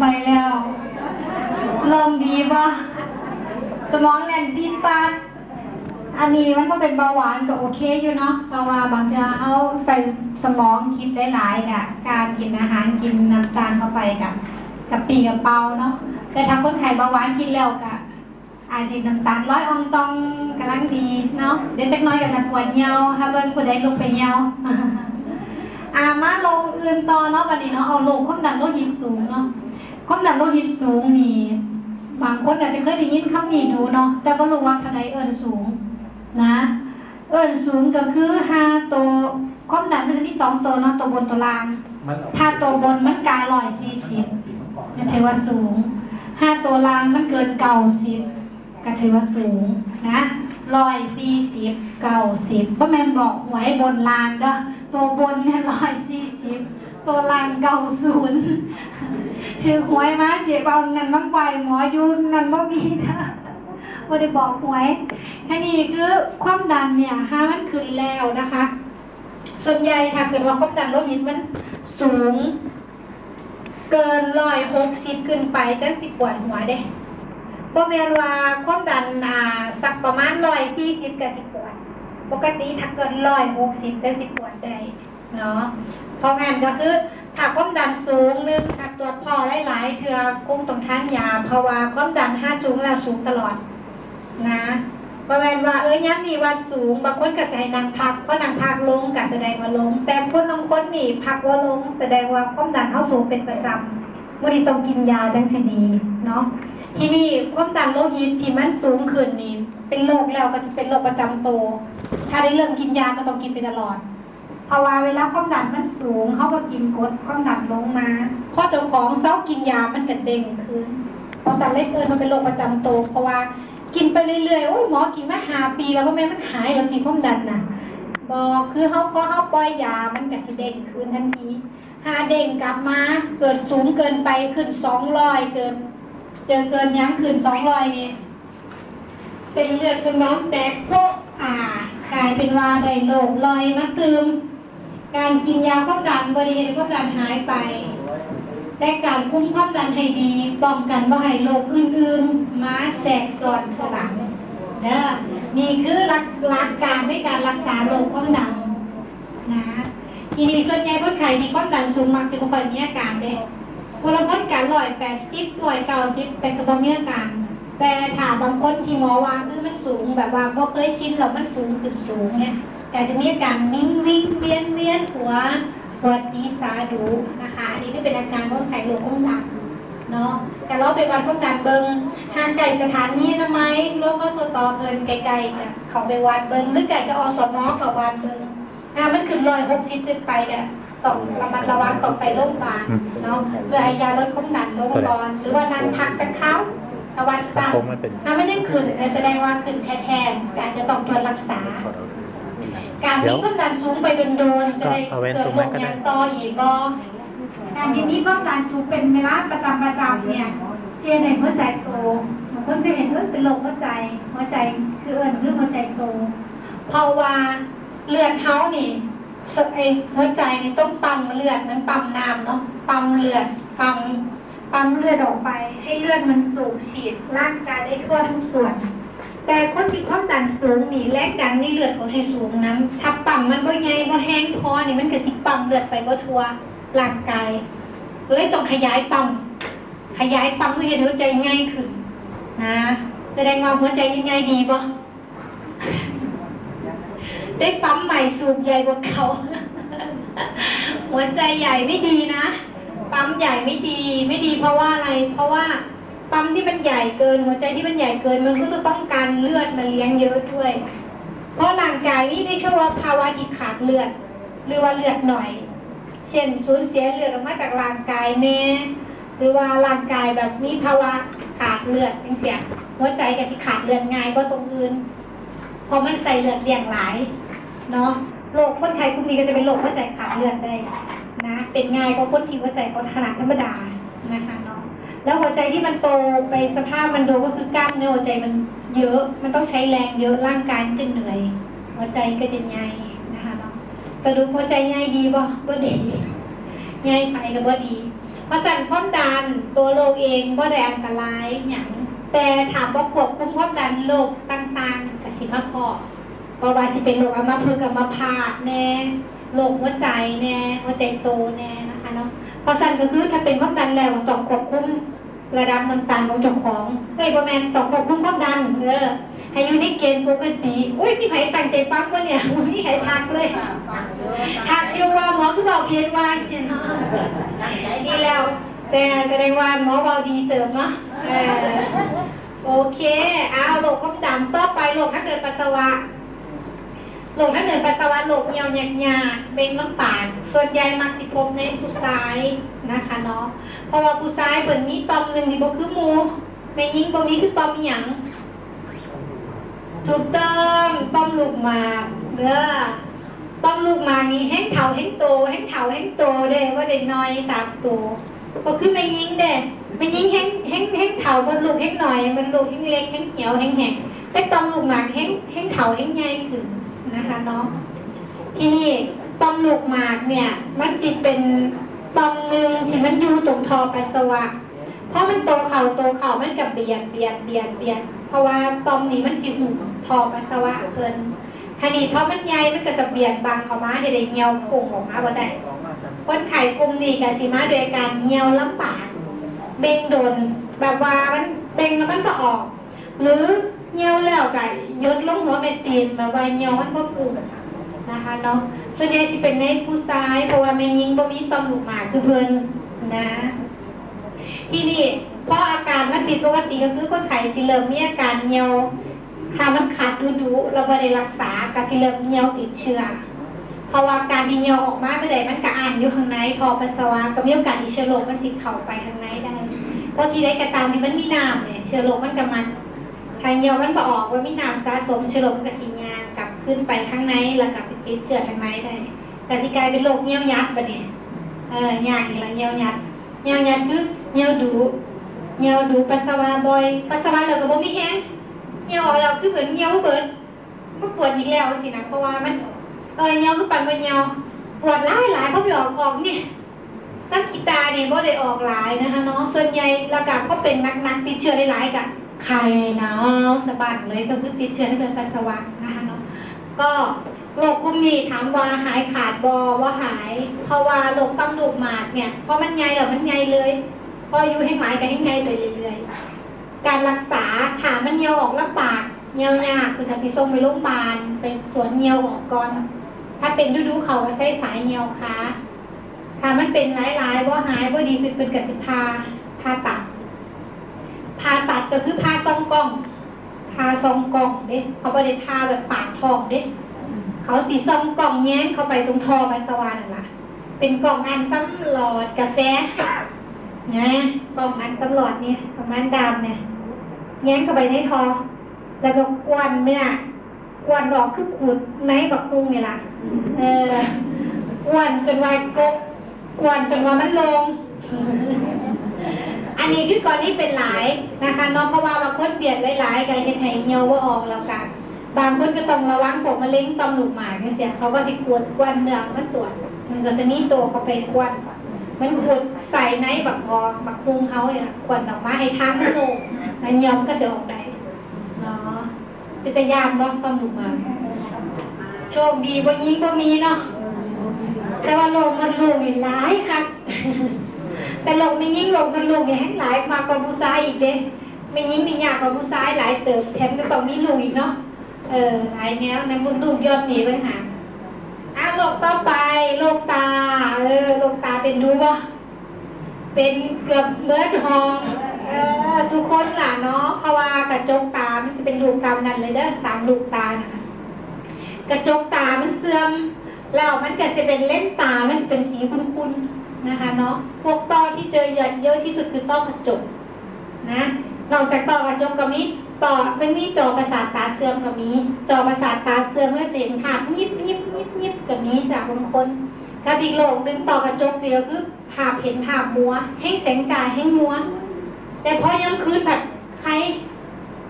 ไปแล้ว เริ่มดีป่ะสมองแลนปีดปาดอันนี้มันก็เป็นเบาหวานก็โอเคอยู่เนาะเพราะว่าบางทีเอาใส่สมองคิดได้หลายๆกะการกินอาหารกินน้ำตาลเข้าไปกับกับปีกับเปาเนาะแต่ถ้าคนไข้เบาหวานกินแล้วกะอาจสิน้ำตาลร้อยองตองกำลังดีเนาะเดี๋ยวจักน้อยกับนัปวดเหี่ยวถ้าเบิ่งผู้ใดลงไปเหี่ยวอามาลงอื่นต่อเนาะวันนี้เนาะเอาลงความดันโลหิตสูงเนาะ ความดันโลหิตสูงนี่บางคนอาจจะเคยได้ยินคำนี้ดูเนาะแต่บ่รู้ว่าเท่าใดเอิ้นสูงนะ เอิ้นสูงก็คือห้าตัวความดันมันจะมีสองตัวเนาะตัวบนตัวล่างมันออกถ้าตัวบนมันการ้อยสี่สิบสีมังกรก็ถือว่าสูงห้าตัวล่างมันเกินเก้าสิบก็ถือว่าสูงนะร้อยสี่สิบเก้าสิบก็แม่นบอกไว้บนล่างเด้อตัวบนเนี่ยร้อยสี่ สิบตัวล่างเก้าศูนย์ถือหวยมาเสียเบานั่นมั่งไปหมอยุนนั่นบ่มีนะบ่ได้บอกหวยแค่นี้คือความดันเนี่ยห้ามันขึ้นแล้วนะคะ ส่วนใหญ่ถ้าเกิดว่าความดันโลหิตมันสูง เกินร้อยหกสิบขึ้นไปจังสิปวดหัวเด้บ่แม่นว่าความดันอ่าสักประมาณร้อยสี่สิบก็สิปวด ปกติถ้าเกินร้อยหกสิบจะสิปวดได้เนาะ เพราะงั้นก็คือถ้าความดันสูงหนึงถ้าตรวจพอหลายๆเทื่อคงต้องทานยาเพราะว่าความดันห้าสูงแล้วสูงตลอดนะประมาณว่าเอ้ยยันนี่วันสูงบางคนก็ใส่นางพักเพราะนางพักลงก็แสดงว่าลง แต่คนบางคนนี่พักว่าลง แสดงว่าความดันเขาสูงเป็นประจำวันนี้ต้องกินยาจังสิดีเนาะที่นี่ความดันโลหิตที่มันสูงขึ้นนี่เป็นโรคแล้วก็จะเป็นโรคประจำตัวถ้าได้เริ่มกินยาก็ต้องกินไปตลอด เพราะว่าเวลาความดันมันสูงเขาก็กินกดความดันลงมาพอเจ้าของเศร้ากินยามันก็เด้งขึ้นพราะสารเล็กเอินมันเป็นโรคประจำตัวเพราะว่ากินไปเรื่อยๆโอ้ยหมอกินมาหาปีแล้วก็แม่มันหายแล้วกินความดันน่ะบอกคือเขาพอเขาปล่อยยามันก็สิเด้งคืนทันทีหาเด้งกลับมาเกิดสูงเกินไปขึ้นสองร้อยเกินเจอเกินยั้งขึ้นสองร้อยนี่เส้นเลือดสมองแตกโพะอ่ากลายเป็นว่าได้โรคลอยมาตืม การกินยาความดันบริเวณความดันหายไป แต่การคุมความดันให้ดีป้องกันว่าให้โรคอื่นๆมาแทรกซ้อนข้าหลังเด้อนี่คือหลักหลักการในการรักษาโรคความดันนะทีนี้ส่วนใหญ่คนไข้ที่ความดันสูงมักจะบ่ค่อยมีอาการเด้คนละคนการร้อยแปดสิบร้อยเก้าสิบแต่ก็บ่มีอาการแต่ถ้าบางคนที่หมอว่าคือมันสูงแบบว่าบ่เคยชินแล้วมันสูงขึ้นสูงเนี่ย แต่จะมีอาการนิ่งวิ่งเวียนเวียนหัวปวดศีรษะดูนะคะอันนี้ก็เป็นอาการของไขโรคความดันเนาะแต่เราไปวัดความดันเบิงห่างไกลสถานีนะไหมโรคก็สตอเพิ่นไกลๆเนี่ยเขาไปวัดเบิงหรือไกลก็อสมกับวัดเบิงถ้ามันขึ้นร้อยหกสิบขึ้นไปเนี่ยต้องระมัดระวังต้องไปโรงพยาบาลเนาะเพื่อให้ยาลดความดันลงก่อนหรือว่านั่งพักกันเขาถ้าวัดซ้ผมมันเป็นำถ้าไม่ได้ขึ้นเนี่ยแสดงว่าขึ้นแท้ๆการจะต้องตรวจรักษา การที่ความดันสูงไปเป็นโดนๆจะได้เอาไว้เกิดตรงโรนั้นคก็ได้ยังต่ออีกบ่การที่มีความดันสูงเป็นเวลาประจำประจำเนี่ยเช่นในหัวใจโตบางคนก็เห็นเอยเป็นโรคหัวใจ หัวใจคือเอิญคือหัวใจโตเพราะว่าเลือดเฮานี่ไอหัวใจนี่ต้องปั๊มเลือดมันปั๊มน้ำเนาะปั๊มเลือดปั๊มปั๊มเลือดออกไป ให้เลือดมันสูบฉีดร่างกายได้ทั่วทุกส่วน แต่คนที่ความดันสูงนี่แรงดันในเลือดของที่สูงนั้นถ้าปั๊มมันบ่ใหญ่บ่แห้งพอนี่มันก็สิปั๊มเลือดไปบ่ทั่วร่างกายเลยต้องขยายปั๊มขยายปั๊มเพื่อให้หัวใจง่ายขึ้นนะแสดงว่าหัวใจยังไงดีบ่ได้ปั๊มใหม่สูบใหญ่กว่าเขาหัวใจใหญ่ไม่ดีนะ ปั๊มใหญ่ไม่ดี ไม่ดีเพราะว่าอะไร เพราะว่า ปั๊มที่มันใหญ่เกิน หัวใจที่มันใหญ่เกิน มันก็จะต้องการเลือดมาเลี้ยงเยอะด้วย เพราะร่างกายนี่ได้ช่วว่าภาวะที่ขาดเลือด หรือว่าเลือดหน่อย เช่นสูญเสียเลือดออกมาจากร่างกายแม่หรือว่าร่างกายแบบมีภาวะขาดเลือดจังเสียหัวใจกับที่ขาดเลือดง่ายก็ตรงอื่นเพราะมันใส่เลือดเลี้ยงหลายเนาะโรคคนไทยกลุ่มนี้ก็จะเป็นโรคหัวใจขาดเลือดได้นะ เป็นง่ายกว่าคนที่หัวใจคนขนาดธรรมดานะคะเนาะ แล้วหัวใจที่มันโตไปสภาพมันโตก็คือกล้ามเนื้อหัวใจมันเยอะ มันต้องใช้แรงเยอะร่างกายมันจะเหนื่อย หัวใจก็จะใหญ่นะคะเนาะสรุปหัวใจใหญ่ดีบ่บ่ดีใหญ่ไปก็บ่ดีเพราะสั่นความดันตัวโรคเองบ่ได้อันตรายอย่างแต่ถามว่าควบคุมความดันโรคต่างๆกับสิมาพอเพราะว่าสิเป็นโรคอัมพฤกษ์อัมพาตแน่โรคหัวใจแน่หัวใจโตแน่นะคะเนาะ เพราะสั่นก็คือถ้าเป็นความดันแล้วต้องควบคุมระดับน้ำตาลของเจ้าของเฮ้ยบ่แมนต้องควบคุมความดันเออให้อยู่ในเกณฑ์ปกติอุ้ยมีไผตั้งใจฟังวะเนี่ยมีใครทักเลยทักอยู่ว่าหมอคือบอกเพียนว่าดีแล้ว แต่แสดงว่าหมอเบาดีเติมเนาะโอเค เอาโรคความดันต่อไปโรคทาเดินปัสสาวะ โรคทางเดินปัสสาวะโรคเหี่ยวหยักยาเป็นลำปากส่วนใหญ่มักสิพบในผู้ชายนะคะเนาะเพราะว่าผู้ชายเปิดมีตอมหนึ่งที่บ่คือหมูไม่ยิงตรงนี้คือตอมหย่งถูกต้องตอมลูกหมากเด้อตองลูกมานี่แห้งเถาแห้งโตแห้งเถาแห้งโตเด้ว่าเด็กน้อยตามโตก็คือไม่ยิงเด้ไม่ยิงแห้งแห้งแห้งเถาบนลูกแห้งหน่อยมันลูกแห้งเล็กแห้งเหี่ยวแห้งแห้งแต่ตองลูกหมากแห้งแห้งเถาแห้งใหญ่ขึ้น นะคะเนาะทีนี้ต้องลูกหมากเนี่ย มันจิเป็นตองหนึ่งที่มันอยู่ตรงทอปัสสาวะ เพราะมันโตเข่าโตเข่ามันกับเบียดเบียดเบียดเบียด เพราะว่าตอมนี้มันจิหุบทอปัสสาวะเกินทีนี้เพราะมันใหญ่มันก็จะเบียดบังเข้ามาเดี๋ยวได้เหี่ยวกลุ่มออกมาบ่ได้คนไข้กลุ่มนี้ก็สิมาโดยการเหี่ยวลำปากเบ่งโดนแบบว่ามันเบ่งแล้วมันก็ออก หรือเหี่ยวแล้วก็ยดลงหัวเม็ดตีนแบบว่าเหี่ยวมันบ่ปูนะคะเนาะส่วนใหญ่สิเป็นในผู้ชายเพราะว่าแม่ยิงบ่มีต่อมหลูกหมากคือเพิ่นนะ ที่นี่เพราะอาการมันติดปกติก็คือคนไข้สิเริ่มมีอาการเหี่ยวถ้ามันขาดดูดูเราไม่ได้รักษากระสิเริ่มเหี่ยวติดเชื้อเพราะว่าการที่เหี่ยวออกมาไม่ได้มันกระอันอยู่ข้างในทอปัสสาวะก็มีโอกาสที่เชื้อโรคมันสิเข้าไปข้างในได้เพราะที่ได้กระตามที่มันมีน้ำเนี่ยเชื้อโรคมันก็มัน ถ้าเหี่ยวมันก็ออกว่ามีน้ำสะสมเชื้อโรคมันก็สิยางกลับขึ้นไปข้างในแล้วกลับไปติดเชื้อข้างในได้กสิกลายเป็นโรคเหี่ยวยัดบัดนี้เออยากอีกแล้วเหี่ยวยัดเหี่ยวยัดคือเหี่ยวดูเหี่ยวดูปัสสาวะบ่อยปัสสาวะแล้วก็บ่มีแห้งเหี่ยวออกแล้วคือเหมือนเหี่ยวเบิดมันปวดอีกแล้วสินะเพราะว่ามันเออเหี่ยวคือปั่นไปเหี่ยวปวดหลายหลายเพราะไปออกออกนี่สักกีตาเนี่ยบ่ได้ออกหลายนะคะเนาะส่วนใหญ่ระกาก็เป็นนักนักๆติดเชื้อได้หลายๆกัน ไข่หนาวสะบัดเลยก็คือติดเชื้อในเดินปัสสาวะนะคะเนาะก็โรคกลุ่มนี้ถามว่าหายขาดบอว่าหายเพราะว่าโรคต้องดูกหมากเนี่ยเพราะมันใหญ่แล้วมันใหญ่เลยพออยู่ให้หลายก็ให้ใหญ่ไปเรื่อยๆการรักษาถามมันเหี่ยวออกลำบากเหี่ยวยากคือถ้าไปส่งไปโรงพยาบาลเป็นสวนเหี่ยวออกก่อน ถ้าเป็นฤดูเขาก็ใช้สายเหี่ยวขาถ้ามันเป็นหลายๆว่าหายว่าดีเป็นเป็นกสิพาพาตัด พาตัดก็คือพาซองกล้องพาซองกล้องเด้เขาไม่ได้พาแบบปาดทองเด้เขาสีซองกล้องแย้งเข้าไปตรงท่อปัสสาวะนั่นล่ะเป็นกล่องอันตั้งหลอดกาแฟนะกล่องอันตลอดเนี่ยประมาณดำเนี่ยแย้งเข้าไปในคอแล้วก็กวนเนื้อกวนดอกคือขูดในบักกุ้งนี่ล่ะเออกวนจนวายกกกวนจนว่ามันลง อันนี้คือก่อนนี้เป็นหลายนะคะเน้องเพราะว่าบางคนเบียดหลายกันจะไห้เหี่ยวว่าออกแล้วกันบางคนก็ต้องระวังพวกมะเร็งต่อมลูกหมากเนี่ยเสียเขาก็สิกวดกวนเนื้อมันตรวจมันก็จะมีตัวเขาไปกวนมันขวดใส่ในบักกอบักพุงเขาเนี่ยนะขวดออกมาให้ทั้งโลกมันยอมก็จะออกได้เนาะเป็นตะยานบ้างต้องดูมาโชคดีว่ายิงบ่มีเนาะแต่ว่าโลกมันลูกนี่หลายครับ แต่โลกไม่ยิงโลกมันลูกนี่ให้หลายมากกว่าผู้ชายอีกเด้ไม่ยิงนี่ยากกว่าผู้ชายหลายเติบแถมจะต้องมีลูกอีกเนาะเออหลายแนวในมุนลูกยอดหนีไปหาอะโรคต่อไปโรคตาเออโรคตาเป็นรู้ป่ะเป็นเกือบเบิดหองเออสุคนล่ะเนาะเพราะว่ากระจกตามันจะเป็นรูปตามนั้นเลยเด้อตามรูปตานะกระจกตามันเสื่อมแล้วมันก็จะเป็นเล่นตามันจะเป็นสีคุ้นๆ นะคะเนาะพวกต้อที่เจอเยอะเยอะที่สุดคือต้อกระจกนะนอกจากต่อกระจกก็มีต่อมันมีจอประสาทตาเสื่อมก็มีจอประสาทตาเสื่อมเมื่อเห็นภาพยิบยิบยิบยิบก็มีจากบางคนกับอีกโลกหนึ่งต่อกระจกเดียวคือภาพเห็นภาพมัวแห้งแสงจ่ายแห้งมัว แต่พอย้ำคืนผัดใคร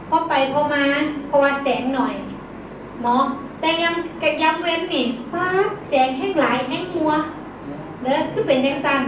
พอไปพอมาเพราะว่าแสงหน่อยเนาะแต่ย้ำกับย้ำเว้นนี่ฟ้าแสงแห้งหลายแห้งมัว เด้อคือเป็นยังสั้